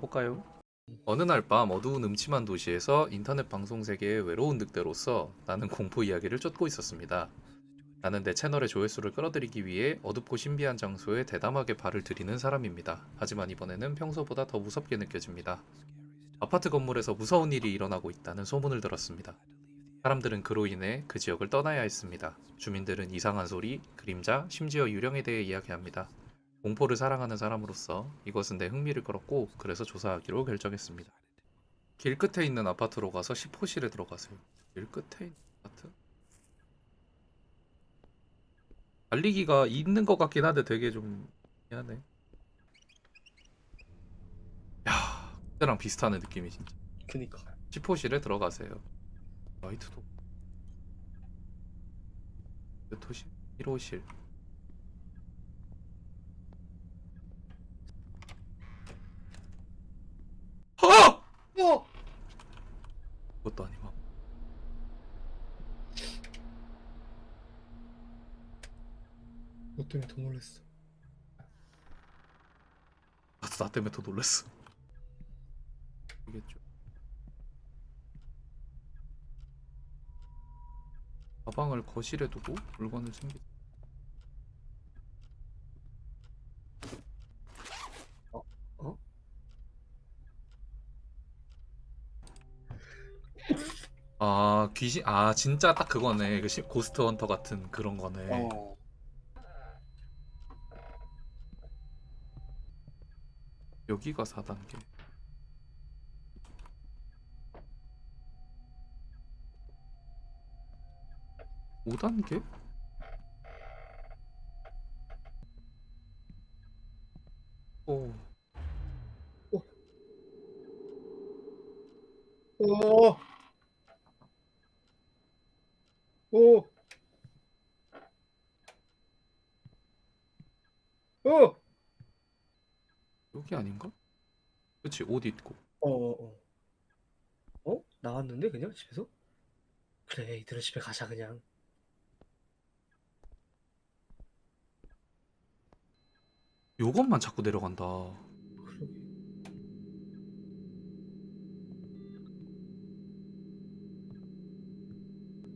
가볼까요? 어느 날 밤 어두운 음침한 도시에서 인터넷 방송 세계의 외로운 늑대로서 나는 공포 이야기를 쫓고 있었습니다. 나는 내 채널의 조회수를 끌어들이기 위해 어둡고 신비한 장소에 대담하게 발을 들이는 사람입니다. 하지만 이번에는 평소보다 더 무섭게 느껴집니다. 아파트 건물에서 무서운 일이 일어나고 있다는 소문을 들었습니다. 사람들은 그로 인해 그 지역을 떠나야 했습니다. 주민들은 이상한 소리, 그림자, 심지어 유령에 대해 이야기합니다. 공포를 사랑하는 사람으로서 이것은 내 흥미를 끌었고 그래서 조사하기로 결정했습니다. 길 끝에 있는 아파트로 가서 10호실에 들어가세요. 길 끝에 있는 아파트? 달리기가 있는 것 같긴 한데 되게 좀 미안해. 야, 그때랑 비슷하네 느낌이 진짜. 그니까 10호실에 들어가세요. 라이트도. 몇 호실? 1호실. 아! 어! 그 것도 아니고. 너 때문에 더 놀랬어 나도 나 때문에 더 놀랐어. 이겠죠. 가방을 거실에 두고 물건을 챙기. 어? 아 귀신 아 진짜 딱 그거네 그 시- 고스트 헌터 같은 그런 거네. 어 여기가 4단계. 오단계 오, 오! 오! 오! 여기 아닌가? 그치, 옷 입고. 어, 어, 어. 어? 나왔는데 그냥 집에서? 그래, 이대로 집에 가자 그냥. 요것만 자꾸 내려간다. 그러게.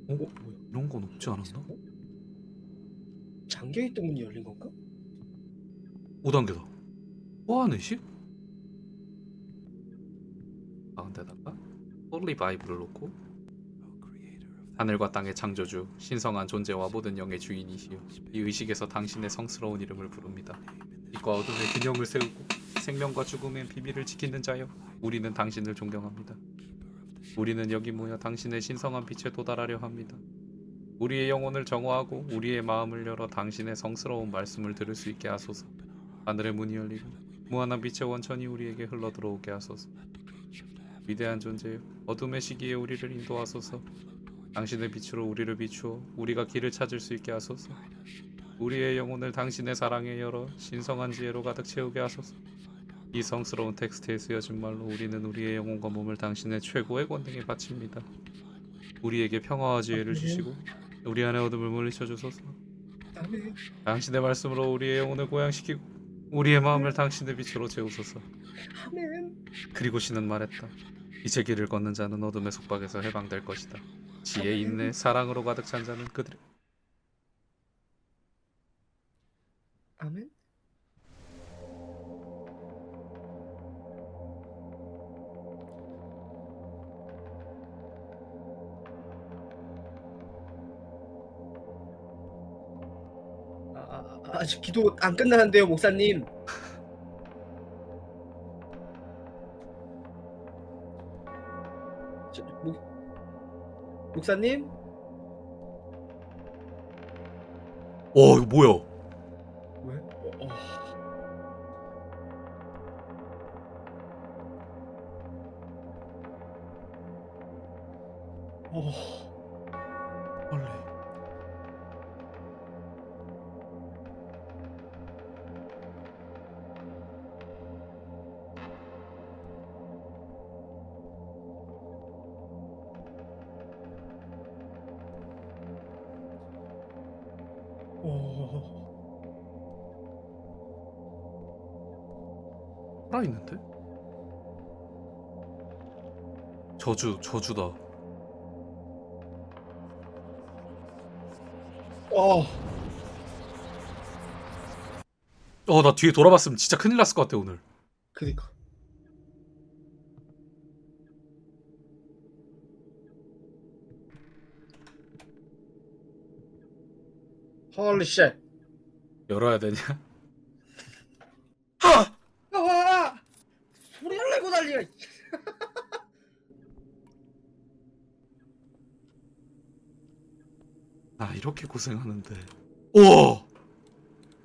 어? 뭐야? 이런 건 없지 않았나? 어? 잠겨있던 문이 열린 건가? 5단계다. 호환의식? 가운데다가 홀리 바이블을 놓고 하늘과 땅의 창조주, 신성한 존재와 모든 영의 주인이시여 이 의식에서 당신의 성스러운 이름을 부릅니다. 빛과 어둠의 균형을 세우고 생명과 죽음의 비밀을 지키는 자여 우리는 당신을 존경합니다. 우리는 여기 모여 당신의 신성한 빛에 도달하려 합니다. 우리의 영혼을 정화하고 우리의 마음을 열어 당신의 성스러운 말씀을 들을 수 있게 하소서. 하늘의 문이 열리고 무한한 빛의 원천이 우리에게 흘러 들어오게 하소서. 위대한 존재여, 어둠의 시기에 우리를 인도하소서. 당신의 빛으로 우리를 비추어 우리가 길을 찾을 수 있게 하소서. 우리의 영혼을 당신의 사랑에 열어 신성한 지혜로 가득 채우게 하소서. 이 성스러운 텍스트에 쓰여진 말로 우리는 우리의 영혼과 몸을 당신의 최고의 권능에 바칩니다. 우리에게 평화와 지혜를 주시고 우리 안의 어둠을 물리쳐 주소서. 당신의 말씀으로 우리의 영혼을 고양시키고 우리의 마음을 당신의 빛으로 채우소서. 아멘. 그리고 신은 말했다. 이제 길을 걷는 자는 어둠의 속박에서 해방될 것이다. 지혜, 인내, 사랑으로 가득 찬 자는 그들. 아멘. 아, 아직 기도 안 끝나는데요, 목사님. 저, 목, 목사님? 어, 이거 뭐야? 왜? 어, 어. 어. 어. 살아있는데? 저주, 저주다. 어. 어, 나 뒤에 돌아봤으면 진짜 큰일 났을 것 같아, 오늘. 그니까. 헐리 쉣. 열어야 되냐? 아! 소리를 내고. 이. 나 이렇게 고생하는데. 오.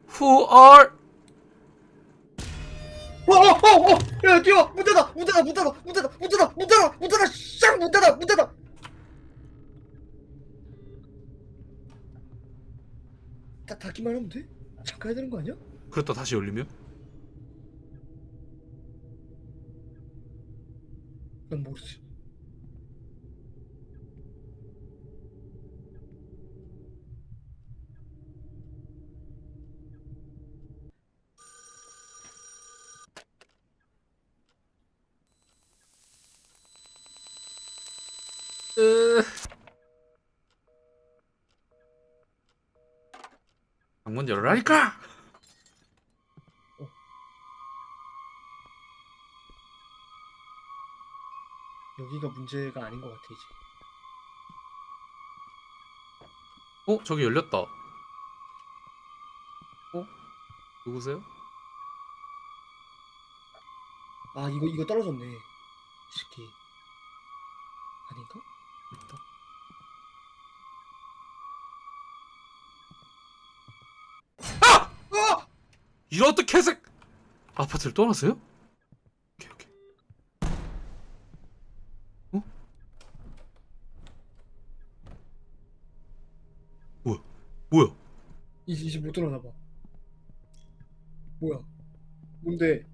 Who are? 어, 어, 어, 어! 야, 뛰어! 문 닫아! 문 닫아! 문 닫아! 문 닫아! 문 닫아! 문 닫아! 문 닫아! 쌍! 문 닫아! 문 닫아! 닫기만 하면 돼? 잠깐 해야 되는 거 아니야? 그랬다 다시 열리면? 난 모르지. 으... 방문 열어라니까. 여기가 문제가 아닌 것 같아 이제. 어 저기 열렸다. 어 누구세요? 아 이거 이거 떨어졌네. 이 새끼. 아닌가? 있다. 아! 이런 또 개색 아파트를 떠났어요? 오케이 오케이. 어? 뭐야? 뭐야? 이제 못 들어나 봐. 뭐야? 뭔데?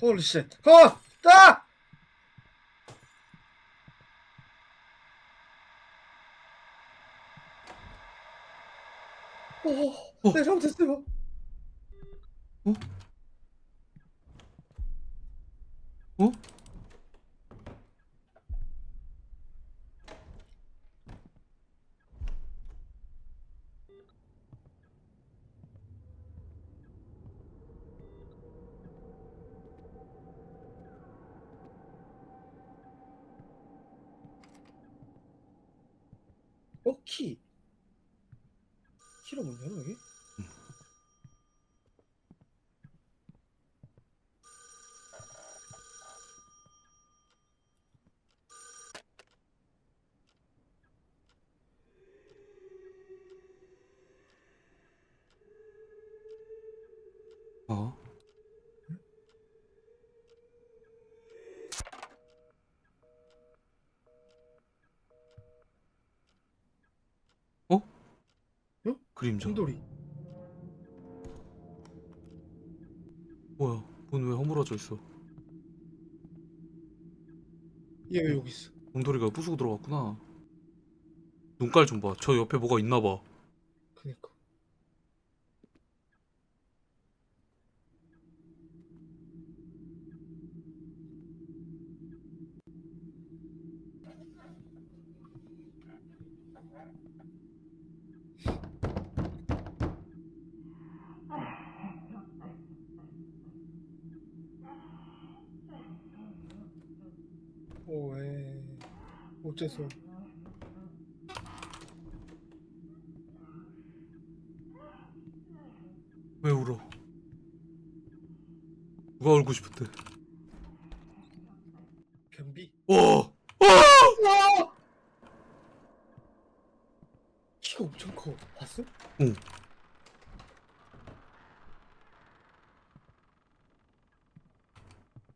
홀리 쉣. 어! 따! 어, 어. 내 잘못했어요. 어? 어, 키. 키로 문 열어, 여기? 어? 어? 응? 그림자. 순돌이. 뭐야? 문 왜 허물어져 있어? 얘 왜 여기 있어? 곰돌이가 부수고 들어갔구나. 눈깔 좀 봐. 저 옆에 뭐가 있나 봐. 그니까. 오, 왜. 어째서. 왜 울어? 누가 울고 싶은데? 변비? 오! 오! 와! 키가 엄청 커. 봤어? 응.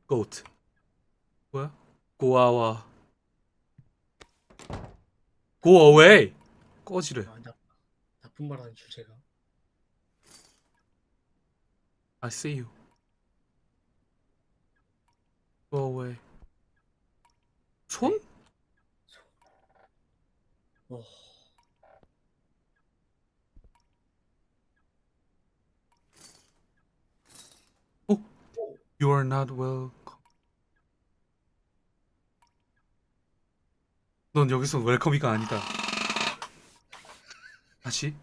고트. 뭐야? 고아와 Go away 꺼지래 아, 나, 나쁜 말 하는 주제가 I see you Go away 손? 어. You are not welcome 넌 여기서 웰컴이가 아니다. 다시.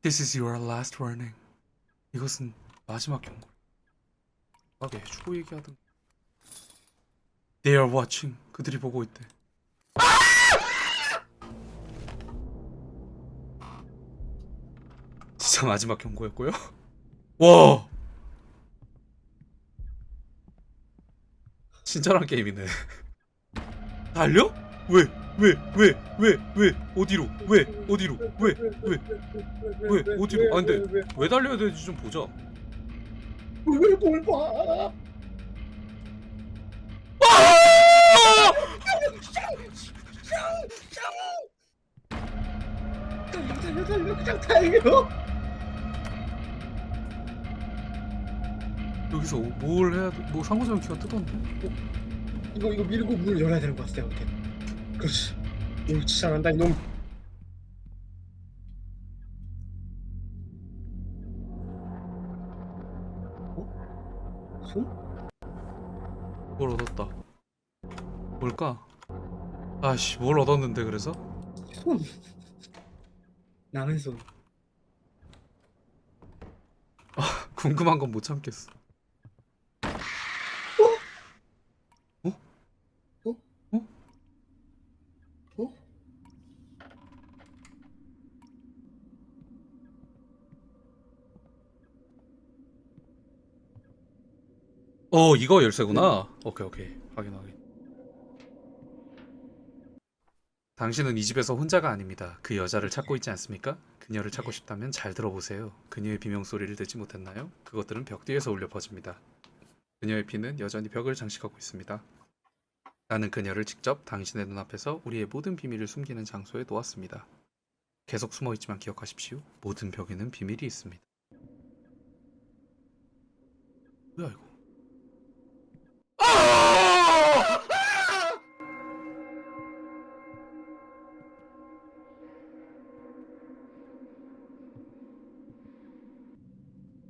This is your last warning. 이것은 마지막 경고. 하게 해주고 얘기하든. They are watching. 그들이 보고 있대. 진짜 마지막 경고였고요. 와. 친절한 게임이네. 달려? 왜? 왜? 왜? 왜? 왜? 어디로? 왜? 어디로? 왜? 왜? 왜? 어디로? 아, 근데 왜 달려야 되는지 좀 보자. 왜 뭘 봐? 달려 달려 달려 그냥 달려. 여기서 뭘 해야 돼? 뭐 상호작용 키가 뜨던데? 어? 이거 이거 밀고 문을 열어야 되는 거 같아 내가 볼 때. 그렇지. 옳지 잘한다 이놈. 어? 손? 뭘 얻었다. 뭘까? 아씨, 뭘 얻었는데 그래서? 손. 남의 손. 궁금한 건 못 참겠어. 어? 어? 어? 어? 어, 이거 열쇠구나. 오케이, 오케이. 확인, 확인. 당신은 이 집에서 혼자가 아닙니다. 그 여자를 찾고 있지 않습니까? 그녀를 찾고 싶다면 잘 들어보세요. 그녀의 비명 소리를 듣지 못했나요? 그것들은 벽 뒤에서 울려 퍼집니다. 그녀의 피는 여전히 벽을 장식하고 있습니다. 나는 그녀를 직접 당신의 눈앞에서 우리의 모든 비밀을 숨기는 장소에 놓았습니다. 계속 숨어 있지만 기억하십시오. 모든 벽에는 비밀이 있습니다. 뭐야 이거?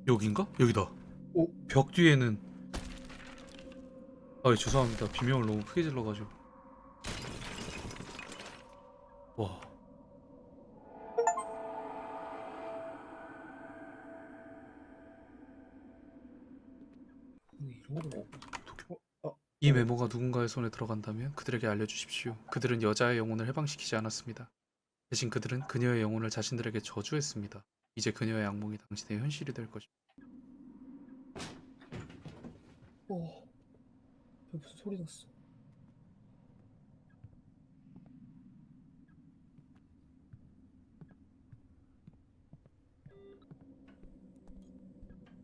여긴가? 여기다. 오. 벽 뒤에는 아 죄송합니다. 비명을 너무 크게 질러가지고. 와. 이 메모가 누군가의 손에 들어간다면 그들에게 알려주십시오. 그들은 여자의 영혼을 해방시키지 않았습니다. 대신 그들은 그녀의 영혼을 자신들에게 저주했습니다. 이제 그녀의 악몽이 당신의 현실이 될 것입니다. 어. 무슨 소리 났어?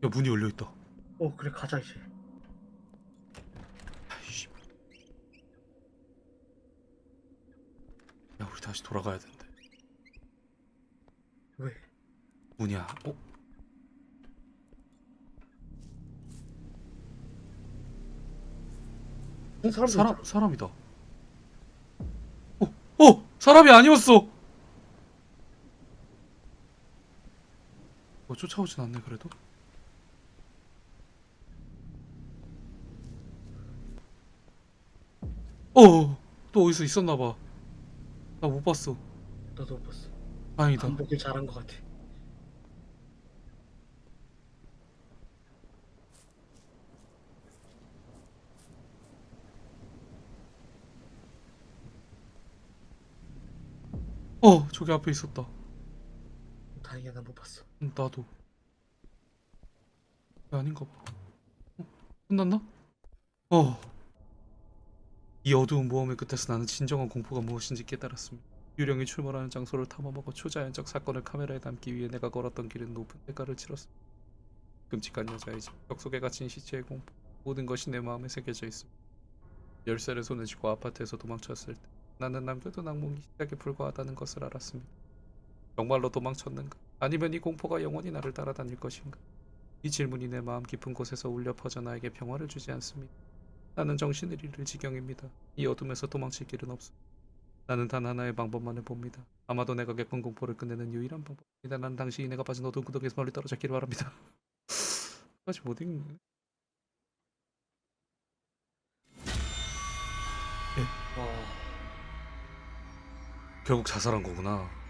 야 문이 열려 있다. 어 그래 가자 이제. 아이씨. 야 우리 다시 돌아가야 된대. 왜? 문이야. 어? 사람 사람 사람이다. 어, 어, 사람이 아니었어. 어, 쫓아오진 않네 그래도. 어, 또 어디서 있었나 봐. 나 못 봤어. 나도 못 봤어. 다행이다. 반복을 잘한 것 같아. 어, 저기 앞에 있었다. 다행이야 난 못 봤어. 응, 나도. 왜 아닌가 봐. 어, 끝났나? 어. 이 어두운 모험의 끝에서 나는 진정한 공포가 무엇인지 깨달았습니다. 유령이 출몰하는 장소를 탐험하고 초자연적 사건을 카메라에 담기 위해 내가 걸었던 길은 높은 대가를 치렀습니다. 끔찍한 여자의 집, 벽 속에 갇힌 시체의 공포, 모든 것이 내 마음에 새겨져 있습니다. 열쇠를 손에 쥐고 아파트에서 도망쳤을 때 나는 남겨둔 악몽이 시작에 불과하다는 것을 알았습니다. 정말로 도망쳤는가? 아니면 이 공포가 영원히 나를 따라다닐 것인가? 이 질문이 내 마음 깊은 곳에서 울려 퍼져 나에게 평화를 주지 않습니다. 나는 정신을 잃을 지경입니다. 이 어둠에서 도망칠 길은 없어. 나는 단 하나의 방법만을 봅니다. 아마도 내가 겪은 공포를 끝내는 유일한 방법입니다. 난 당신이 내가 빠진 어두운 구덩이에서 멀리 떨어졌기를 바랍니다. 끝까지 못 읽네. 와 결국 자살한 거구나.